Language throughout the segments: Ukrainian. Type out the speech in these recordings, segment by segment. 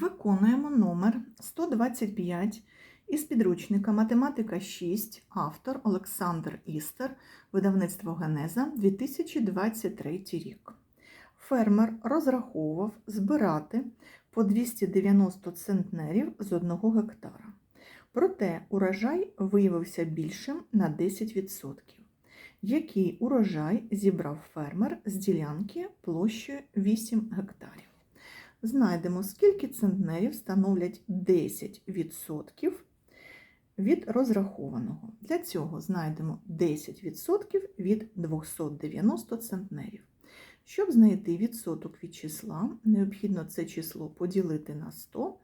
Виконуємо номер 125 із підручника Математика 6, автор Олександр Істер, видавництво Генеза 2023 рік. Фермер розраховував збирати по 290 центнерів з 1 гектара. Проте урожай виявився більшим на 10%. Який урожай зібрав фермер з ділянки площею 8 гектарів? Знайдемо, скільки центнерів становлять 10% від розрахованого. Для цього знайдемо 10% від 290 центнерів. Щоб знайти відсоток від числа, необхідно це число поділити на 100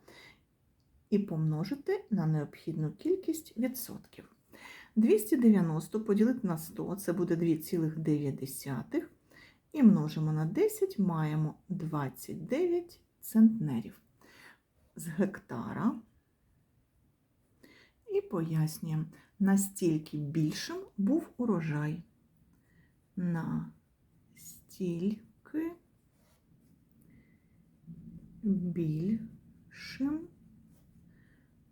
і помножити на необхідну кількість відсотків. 290 поділити на 100 це буде 2,9. І множимо на 10, маємо 29 центнерів з гектара. І пояснюємо, настільки більшим був урожай. Настільки більшим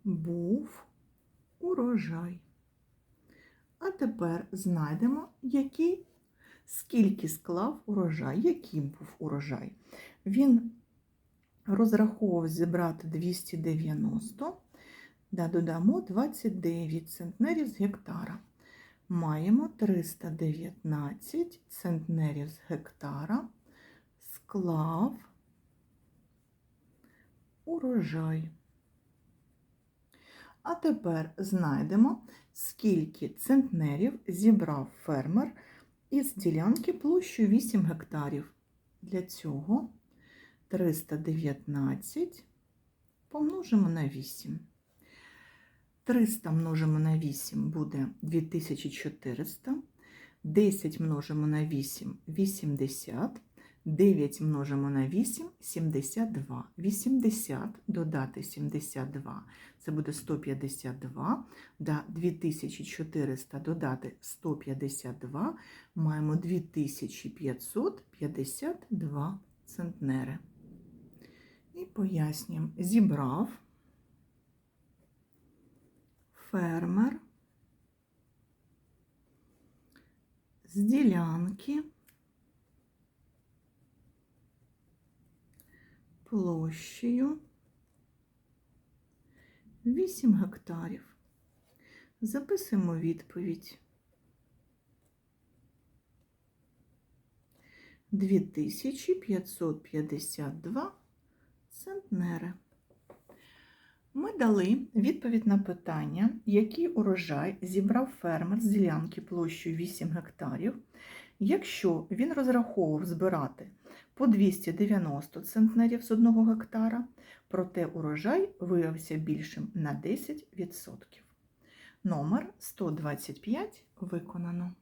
був урожай. А тепер знайдемо, який, скільки склав урожай, який був урожай. Він розраховував зібрати 290, да, додамо 29 центнерів з гектара. Маємо 319 центнерів з гектара, склав урожай. А тепер знайдемо, скільки центнерів зібрав фермер із ділянки площею 8 гектарів. Для цього 319 помножимо на 8. 300 множимо на 8 буде 2400, 10 множимо на 8 80, 9 множимо на 8 72. 80 додати 72 це буде 152. Да, 2400 додати 152 маємо 2552 центнери. І пояснюємо, зібрав. Фермер. З ділянки. Площею. 8 гектарів. Записуємо відповідь. 2552 центнери. Ми дали відповідь на питання, який урожай зібрав фермер з ділянки площею 8 гектарів, якщо він розраховував збирати по 290 центнерів з 1 гектара, проте урожай виявився більшим на 10%. Номер 125 виконано.